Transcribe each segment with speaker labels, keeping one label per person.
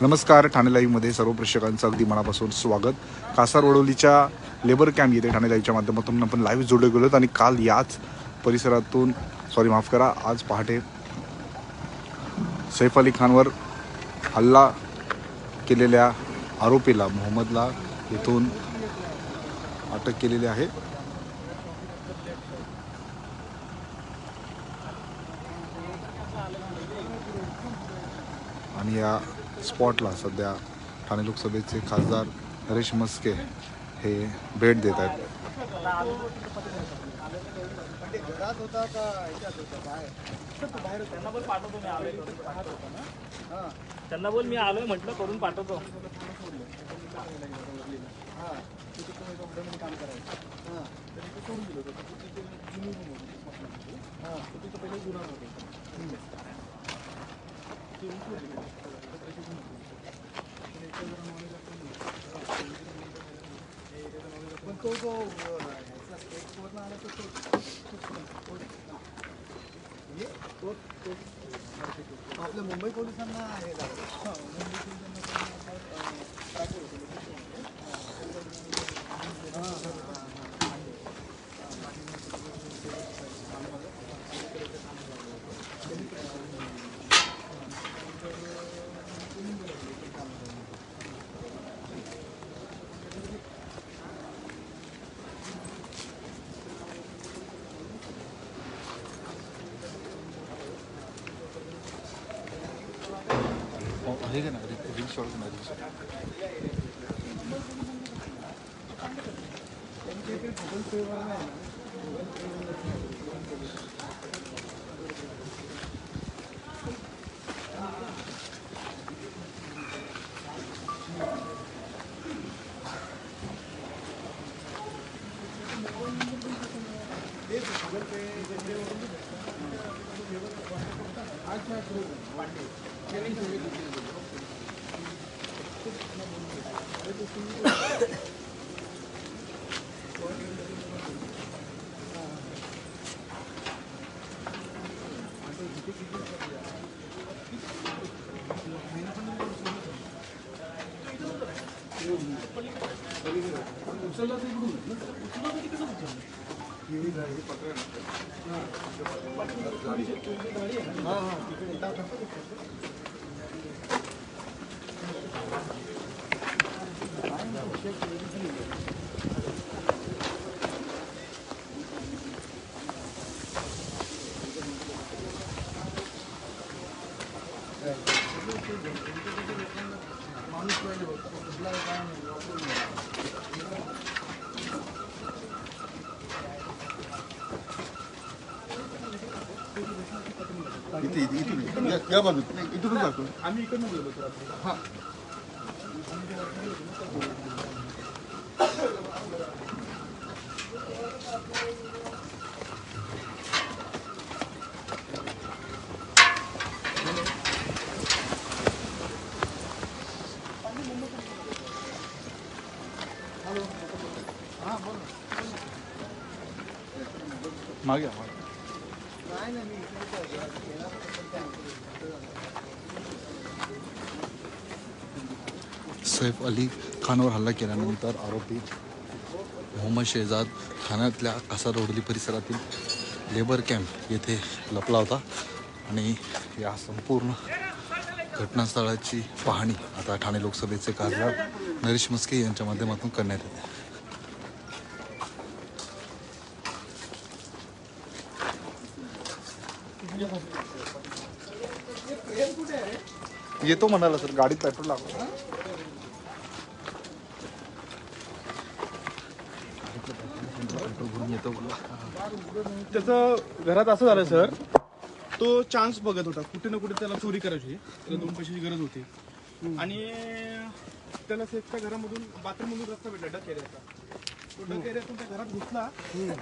Speaker 1: नमस्कार ठाणे लाईव्हमध्ये सर्व प्रेक्षकांचं अगदी मनापासून स्वागत. कासार वडोलीच्या लेबर कॅम्प येथे ठाणे लाईव्हच्या माध्यमातून आपण लाईव्ह जोडले गेलो आणि काल याच परिसरातून सॉरी माफ करा आज पहाटे सैफ अली खानवर हल्ला केलेल्या आरोपीला मोहम्मदला येथून अटक केलेली आहे. आणि या स्पॉटला सध्या ठाणे लोकसभेचे खासदार हरीश मस्के हे भेट देत आहेत.
Speaker 2: त्यांना पण मी आलोय त्यांना बोल मी आलोय म्हटलं करून पाठवतो.
Speaker 3: पण तो जो अं, ह्याचा स्टेटवरनं आला तो तो- तो- हे? तो- तो- आपल्या मुंबई पोलिसांना हे झालं.
Speaker 1: आहे का ना रील शॉर्ट नाही
Speaker 3: त्यांच्या इथे गुगल पेवर नाही ना
Speaker 1: इथे इथे इथून या- या बाजूत नाही, इथूनच जातो
Speaker 3: आम्ही इकडनं बोललो होतो रात्री.
Speaker 1: हां मागे या, मागे
Speaker 3: नाही नाही मी इकडेच मागे
Speaker 1: सैफ अली खानवर हल्ला केल्यानंतर आरोपी मोहम्मद शेजाद ठाण्यातल्या कासारोडली परिसरातील लेबर कॅम्प येथे लपला होता. आणि या संपूर्ण घटनास्थळाची पाहणी आता ठाणे लोकसभेचे खासदार नरेश मस्के यांच्या माध्यमातून करण्यात येते. येतो म्हणाला सर गाडीत पेट्रोल लागतो भरून येतो
Speaker 4: त्याचं घरात असं झालं सर. तो चान्स बघत होता. कुठे ना कुठे त्याला चोरी करायची. त्याला दोन पैशाची गरज होती. आणि त्याला सेफच्या घरामधून बाथरूममधून रस्ता भेटला डक एरियाचा तो डग एरिया तुमच्या घरात घुसला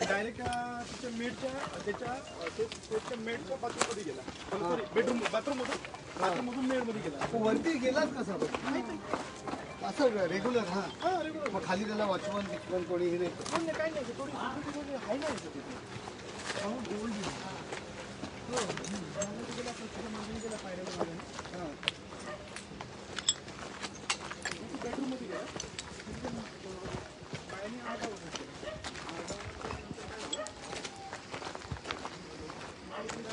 Speaker 4: डायरेक्ट तुमच्या मेडच्या त्याच्या मेडच्या बाथरूममध्ये गेला. सॉरी बेडरूम बाथरूममधून बाथरूममधून मेडमध्ये गेला.
Speaker 3: वरती गेलाच का कसा असं रेग्युलर हां.
Speaker 4: रेग्युलर
Speaker 3: मग खाली त्याला वॉचमन बिचमन कोणी हे नाही.
Speaker 4: कोण नाही काही नाही थोडी आहे नाही तिथे. गोल्ड गेला गेला. पायऱ्या
Speaker 3: हां.
Speaker 4: गेला.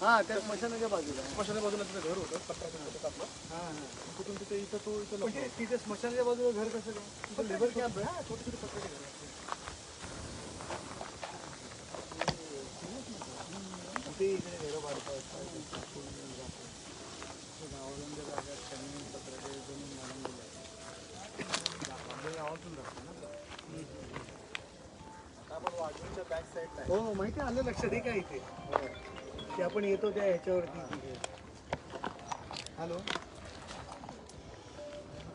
Speaker 3: हाँ बाजूला
Speaker 4: घर होतं पत्राचं होतं तो
Speaker 3: घर
Speaker 4: छोटे छोटे
Speaker 3: हो हो, माहिती आहे, आलं लक्षात आहे का इथे? की आपण येतो त्या ह्याच्यावरती. हॅलो?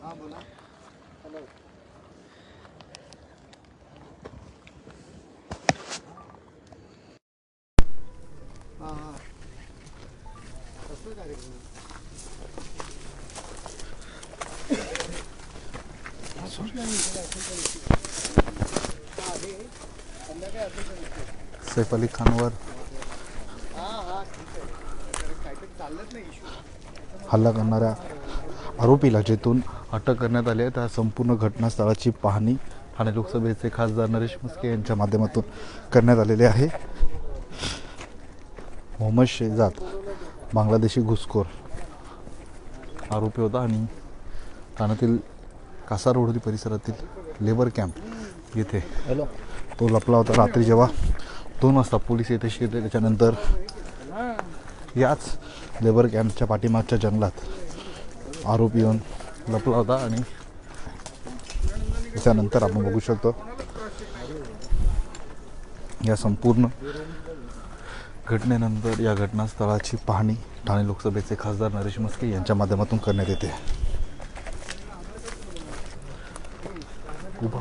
Speaker 3: हां बोला. हॅलो हां हां कसलं कार्यक्रम हा, हे संध्याकाळी असेल का नसेल?
Speaker 1: सैफ अली खानवर. हल्ला करणाऱ्या आरोपीला जेथून अटक करण्यात आली आहे त्या संपूर्ण घटनास्थळाची पाहणी ठाणे लोकसभेचे खासदार नरेश मस्के यांच्या माध्यमातून करण्यात आलेली आहे. मोहम्मद शेजाद बांगलादेशी घुसखोर. आरोपी होता आणि ठाण्यातील कासारोडली परिसरातील लेबर कॅम्प येथे तो लपला होता रात्री जेव्हा. दोन वाजता पोलीस येथे शिरले त्याच्यानंतर याच लेबर कॅम्पच्या पाठीमागच्या जंगलात आरोपी येऊन लपला होता आणि त्याच्यानंतर आपण बघू शकतो. या संपूर्ण घटनेनंतर या घटनास्थळाची पाहणी ठाणे लोकसभेचे खासदार नरेश मस्के यांच्या माध्यमातून करण्यात येते. उभा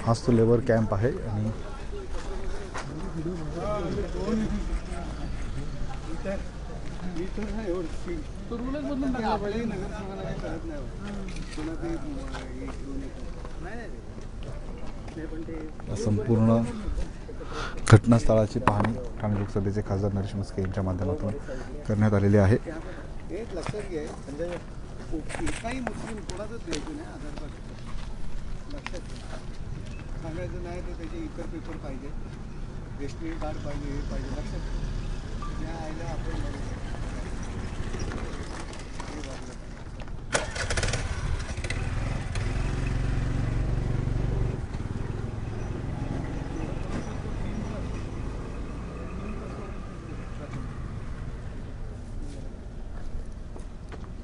Speaker 1: हाच तो लेबर कॅम्प आहे आणि
Speaker 3: तो रूलच बदलून टाकला आपल्याही नगरसेवकांना काही कळत नाही हो. पुन्हा ते म, हे घेऊन येतो. नाही नाही नाही पण ते
Speaker 1: या संपूर्ण घटनास्थळाची पाहणी ठाणे लोकसभेचे खासदार नरेश मस्के यांच्या माध्यमातून करण्यात आलेली आहे.
Speaker 3: एक लक्षात घे म्हणजे मुस्लिम आधार कार्ड लक्षात सांगायचं नाही तर त्याचे इतर पेपर पाहिजे. रेशनिंग कार्ड पाहिजे हे पाहिजे. लक्षात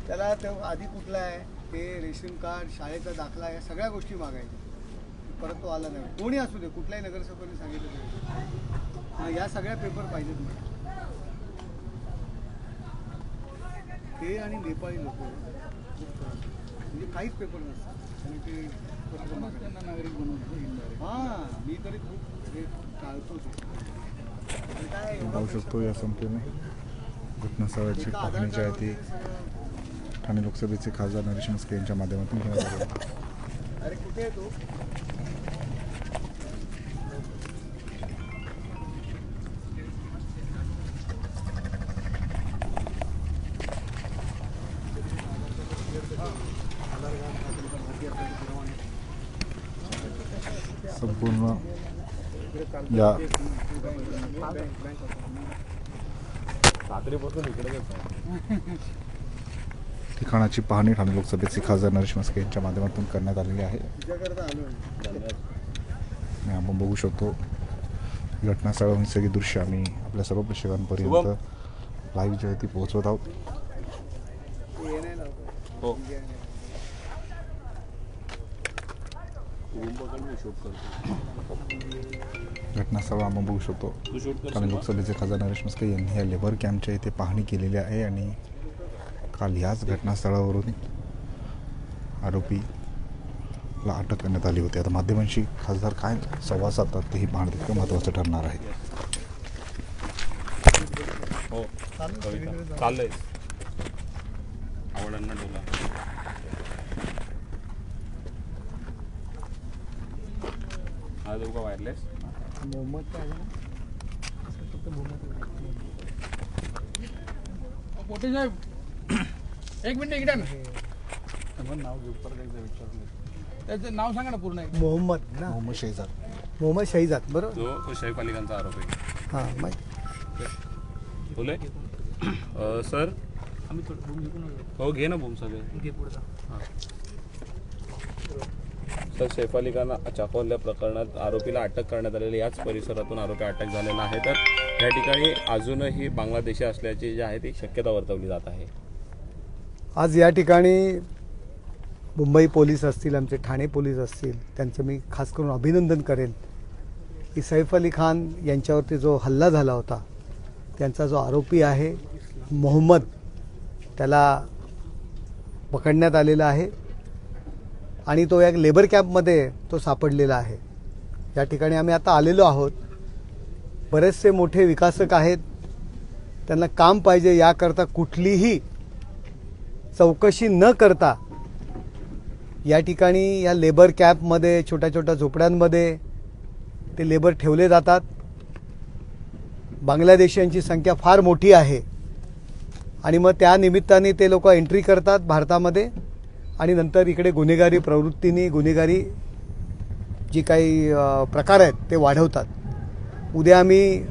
Speaker 3: त्याला तो आधी कुठला आहे? ते रेशन कार्ड शाळेचा दाखला या सगळ्या गोष्टी मागायच्या. परत तो आला नाही. कोणी असू दे कुठल्याही नगरसेवकांनी सांगितलं तरी. या सगळ्या पेपर पाहिजेत मला. ते आणि नेपाळी लोक म्हणजे काहीच पेपर नसतात. आणि ते करतात. नागरिक बनवतो हां मी तरी खूप हे टाळतो
Speaker 1: पाहू शकतो या संपूर्ण घटनास्थळाची पाहणी जी आहे ती ठाणे लोकसभेचे खासदार नरेश मस्के यांच्या माध्यमातून घेण्यात आली आहे.
Speaker 3: अरे कुठे आहे तू?
Speaker 1: संपूर्ण या ठिकाणाची पाहणी ठाणे लोकसभेचे खासदार नरेश मस्के यांच्या माध्यमातून करण्यात आलेली आहे. आपण बघू शकतो घटनास्थळावरून सगळी दृश्य आम्ही आपल्या सर्व प्रेक्षकांपर्यंत लाईव्ह जी आहे ती पोहोचवत आहोत.
Speaker 3: हो.
Speaker 1: घटनास्थळ आपण बघू शकतो. ठाणे लोकसभेचे खासदार नरेश मस्के यांनी या लेबर कॅम्पच्या इथे पाहणी केलेली आहे आणि काल याच घटनास्थळावरून आरोपीला अटक करण्यात आली होती. आता माध्यमांशी खासदार काय संवाद साधतात तेही पाहणं तितकं महत्त्वाचं ठरणार आहे.
Speaker 5: हो. चाललंय आवडांना डोला हा देऊ का वायरलेस
Speaker 3: मोहम्मद काय आहे ना? फक्त मोहम्मद
Speaker 6: मोठे साहेब. एक मिनिट इकडे ना
Speaker 1: नाव घेऊ परत एकदा विचारलं
Speaker 6: त्याचं नाव सांगा ना पूर्ण एकदा.
Speaker 3: मोहम्मद ना?
Speaker 1: मोहम्मद शेजाद
Speaker 3: मोहम्मद शहीजाद बरोबर
Speaker 5: जो शैफ अली खानचा आरोप. आहे
Speaker 3: हां माहिती.
Speaker 5: बोले. सर? हो घे ना बूम सगळे. हां. तर सैफ अली खान चाकवल्या प्रकरणात आरोपीला अटक करण्यात आलेली याच परिसरातून आरोपी अटक झालेला आहे. तर या ठिकाणी अजूनही बांगलादेशी असल्याची जी आहे ती शक्यता वर्तवली जात आहे.
Speaker 3: आज या ठिकाणी मुंबई पोलीस असतील आमचे ठाणे पोलीस असतील त्यांचं मी खास करून अभिनंदन करेन की सैफ अली खान यांच्यावरती जो हल्ला झाला होता त्यांचा जो आरोपी आहे मोहम्मद त्याला पकडण्यात आलेला आहे. आणि तो एक लेबर कॅम्पमध्ये तो सापडलेला आहे. या ठिकाणी आम्ही आता आलेलो आहोत. बरेचसे मोठे विकासक आहेत. त्यांना काम पाहिजे याकरता कुठलीही चौकशी न करता या ठिकाणी या लेबर कॅम्पमध्ये छोट्या छोट्या झोपड्यांमध्ये ते लेबर ठेवले जातात. बांगलादेशीयांची संख्या फार मोठी आहे. आणि मग त्या निमित्ताने ते लोक एंट्री करतात भारतामध्ये. आणि नंतर इकडे गुन्हेगारी प्रवृत्तीने गुन्हेगारी जी काही प्रकार आहेत ते वाढवतात. उद्या आम्ही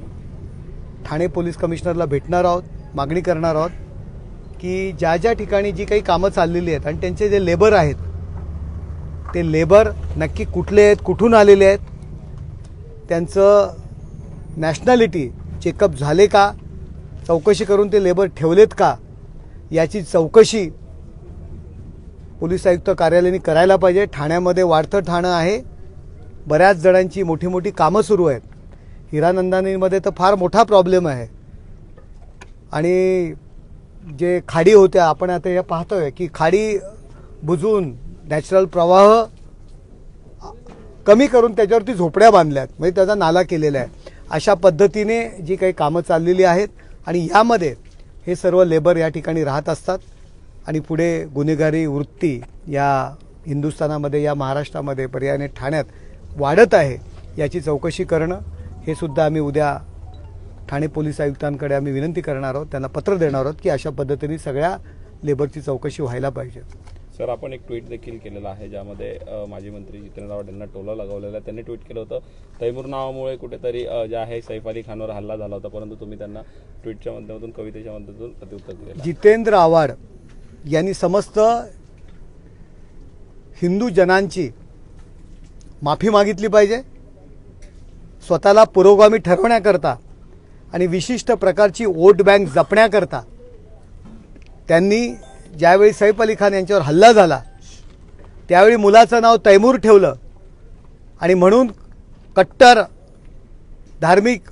Speaker 3: ठाणे पोलीस कमिशनरला भेटणार आहोत मागणी करणार आहोत की ज्या ज्या ठिकाणी जी काही कामं चाललेली आहेत आणि त्यांचे जे लेबर आहेत ते लेबर नक्की कुठले आहेत कुठून आलेले आहेत त्यांचं नॅशनॅलिटी चेकअप झाले का चौकशी करून ते लेबर ठेवलेत का याची चौकशी पोलीस आयुक्त कार्यालयाने करायला पाहिजे. ठाण्यामध्ये वाढतं ठाणं आहे. बऱ्याच जणांची मोठी मोठी कामं सुरू आहेत. हिरानंदानीमध्ये तर फार मोठा प्रॉब्लेम आहे. आणि जे खाडी होत्या आपण आता हे पाहतोय की खाडी बुजवून नॅचरल प्रवाह कमी करून त्याच्यावरती झोपड्या बांधल्यात. म्हणजे त्याचा नाला केलेला आहे. अशा पद्धतीने जी काही कामं चाललेली आहेत आणि यामध्ये हे सर्व लेबर या ठिकाणी राहत असतात. आणि पुढे गुन्हेगारी वृत्ती या हिंदुस्थानामध्ये या महाराष्ट्रामध्ये पर्यायाने ठाण्यात वाढत आहे याची चौकशी करणं हे सुद्धा आम्ही उद्या ठाणे पोलीस आयुक्तांकडे आम्ही विनंती करणार आहोत त्यांना पत्र देणार आहोत की अशा पद्धतीने सगळ्या लेबरची चौकशी व्हायला पाहिजे
Speaker 5: सर आपण एक ट्विट देखील केलेलं आहे ज्यामध्ये माजी मंत्री जितेंद्र आव्हाड यांना टोला लगावलेला आहे त्यांनी ट्विट केलं होतं तैमूर नावामुळे कुठेतरी जे आहे सैफ अली खानवर हल्ला झाला होता परंतु तुम्ही त्यांना ट्विटच्या माध्यमातून कवितेच्या माध्यमातून प्रत्युत्तर दिलेलं आहे.
Speaker 3: जितेंद्र आव्हाड यांनी समस्त हिंदू जनांची माफी मागितली पाहिजे. स्वतःला पुरोगामी ठरवण्याकरता आणि विशिष्ट प्रकारची वोट बँक जपण्याकरता त्यांनी ज्यावेळी सैफ अली खान यांच्यावर हल्ला झाला त्यावेळी मुलाचं नाव तैमूर ठेवलं आणि म्हणून कट्टर धार्मिक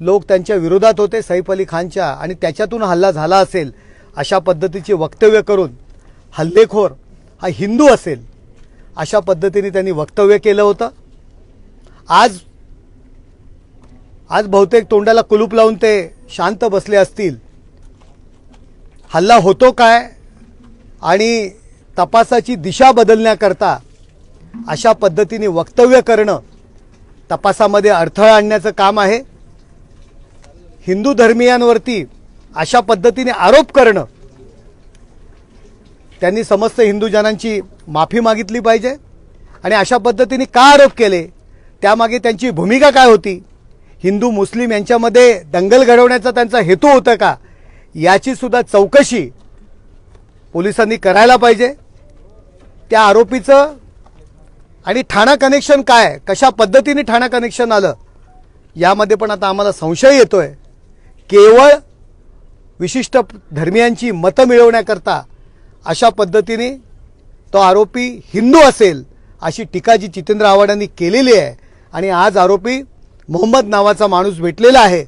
Speaker 3: लोक त्यांच्या विरोधात होते सैफ अली खानच्या आणि त्याच्यातून हल्ला झाला असेल अशा पद्धतीची वक्तव्य करून हल्लेखोर हा हिंदू असेल अशा पद्धतीने त्यांनी वक्तव्य केलं होतं. आज आज बहुतेक तोंडाला कुलूप लावून ते शांत बसले असतील. हल्ला होतो काय आणि तपासाची दिशा बदलण्याकरता अशा पद्धतीने वक्तव्य करणं तपासामध्ये अडथळा आणण्याचं काम आहे. हिंदू धर्मीयांवरती अशा पद्धतीने आरोप करणं त्यांनी समस्त हिंदू जनांची माफी मागितली पाहिजे. आणि अशा पद्धतीने का आरोप केले? त्यामागे त्यांची भूमिका काय होती? हिंदू मुस्लिम यांच्यामध्ये दंगल घडवण्याचा त्यांचा हेतू होता का? याची सुद्धा चौकशी पोलिसांनी करायला पाहिजे. त्या आरोपीचं आणि ठाणा कनेक्शन काय? कशा पद्धतीने ठाणा कनेक्शन आलं? यामध्ये पण आता आम्हाला संशय येतोय. केवळ विशिष्ट धर्मियांची मतं मिळवण्याकरता अशा पद्धतीने तो आरोपी हिंदू असेल अशी टीका जी जितेंद्र आव्हाडांनी केलेली आहे आणि आज आरोपी मोहम्मद नावाचा माणूस भेटलेला आहे.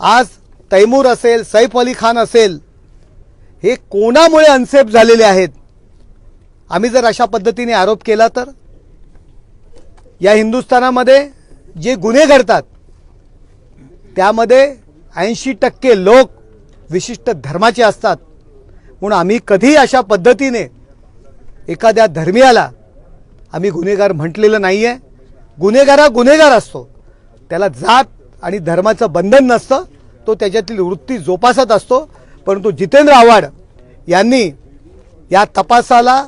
Speaker 3: आज तैमूर असेल सैफ अली खान असेल हे कोणामुळे अनसेफ झालेले आहेत? आम्ही जर अशा पद्धतीने आरोप केला तर? या हिंदुस्थानामध्ये जे गुन्हे घडतात त्यामध्ये ऐंशी टक्के लोक विशिष्ट धर्माचे असतात. म्हणून आम्ही कधीही अशा पद्धतीने एखाद्या धर्मियाला आम्ही गुन्हेगार म्हटलेलं नाही आहे गुन्हेगार हा गुन्हेगार असतो. त्याला जात आणि धर्माचं बंधन नसतं. तो त्याच्यातील वृत्ती जोपासत असतो. परंतु जितेंद्र आव्हाड यांनी या तपासाला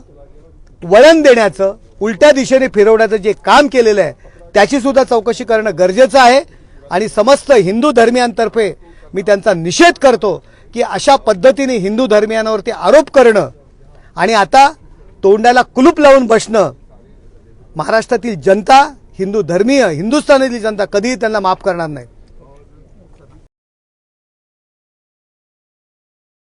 Speaker 3: वळण देण्याचं उलट्या दिशेने फिरवण्याचं जे काम केलेलं आहे त्याचीसुद्धा चौकशी करणं गरजेचं आहे. आणि समस्त हिंदू धर्मियांतर्फे मी त्यांचा निषेध करतो की अशा पद्धतीने हिंदू धर्मियांवरती आरोप करणं आणि आता तोंडाला कुलूप लावून बसणं. महाराष्ट्रातील जनता हिंदू धर्मीय हिंदुस्थानातील जनता कधीही त्यांना माफ करणार नाही.